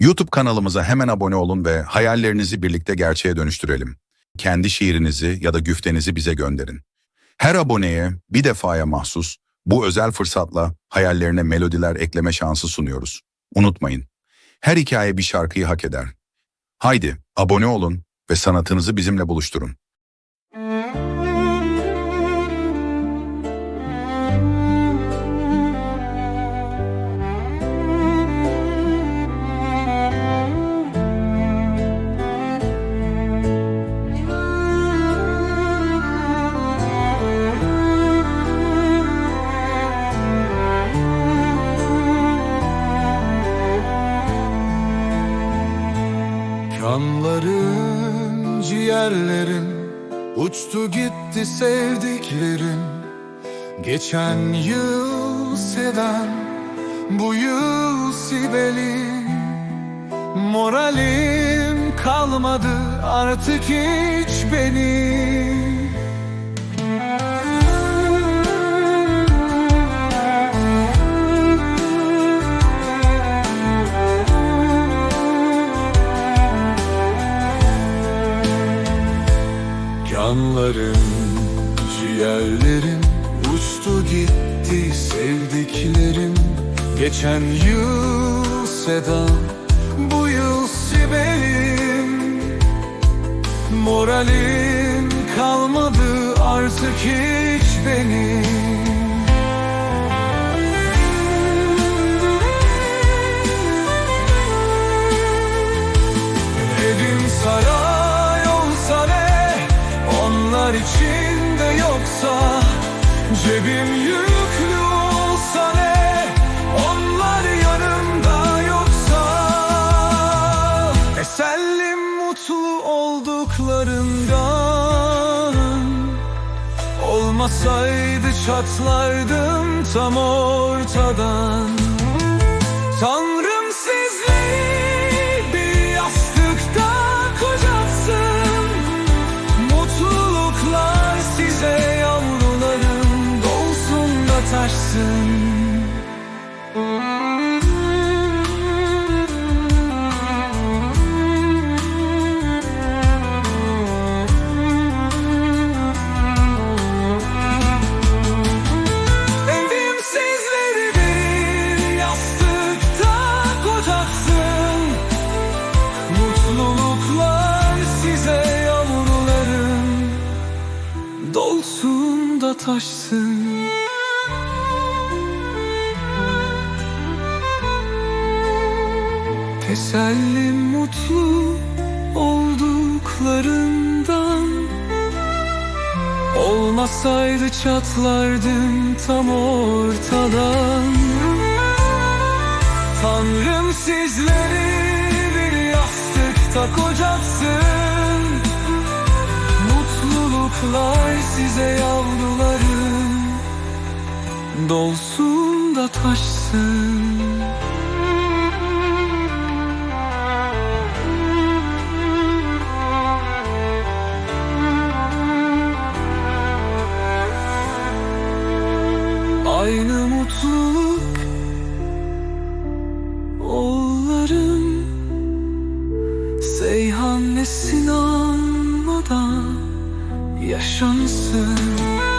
YouTube kanalımıza hemen abone olun ve hayallerinizi birlikte gerçeğe dönüştürelim. Kendi şiirinizi ya da güftenizi bize gönderin. Her aboneye bir defaya mahsus bu özel fırsatla hayallerine melodiler ekleme şansı sunuyoruz. Unutmayın, her hikaye bir şarkıyı hak eder. Haydi abone olun ve sanatınızı bizimle buluşturun. Kanların, ciğerlerin Uçtu gitti sevdiklerim Geçen yıl Sedan Bu yıl Sibel'in Moralim kalmadı artık hiç benim Canlarım, ciğerlerim Uçtu gitti sevdiklerim. Geçen yıl Seda Bu yıl Sibel'im Moralim kalmadı artık hiç benim Cebim yüklü olsa ne? Onlar yanımda yoksa? Tesellim mutlu olduklarından. Olmasaydı çatlardım tam ortadan. Tanrım da taşsın Evim sizleri bir yastıkta kocatsın. Mutluluklar size yavrularım. Dolsun da taşsın Teselli mutlu olduklarından Olmasaydı çatlardım tam ortadan Tanrım sizleri bir yastıkta kocatsın Mutluluklar size yavrularım Dolsun da taşsın Sinan'la da Yaşansın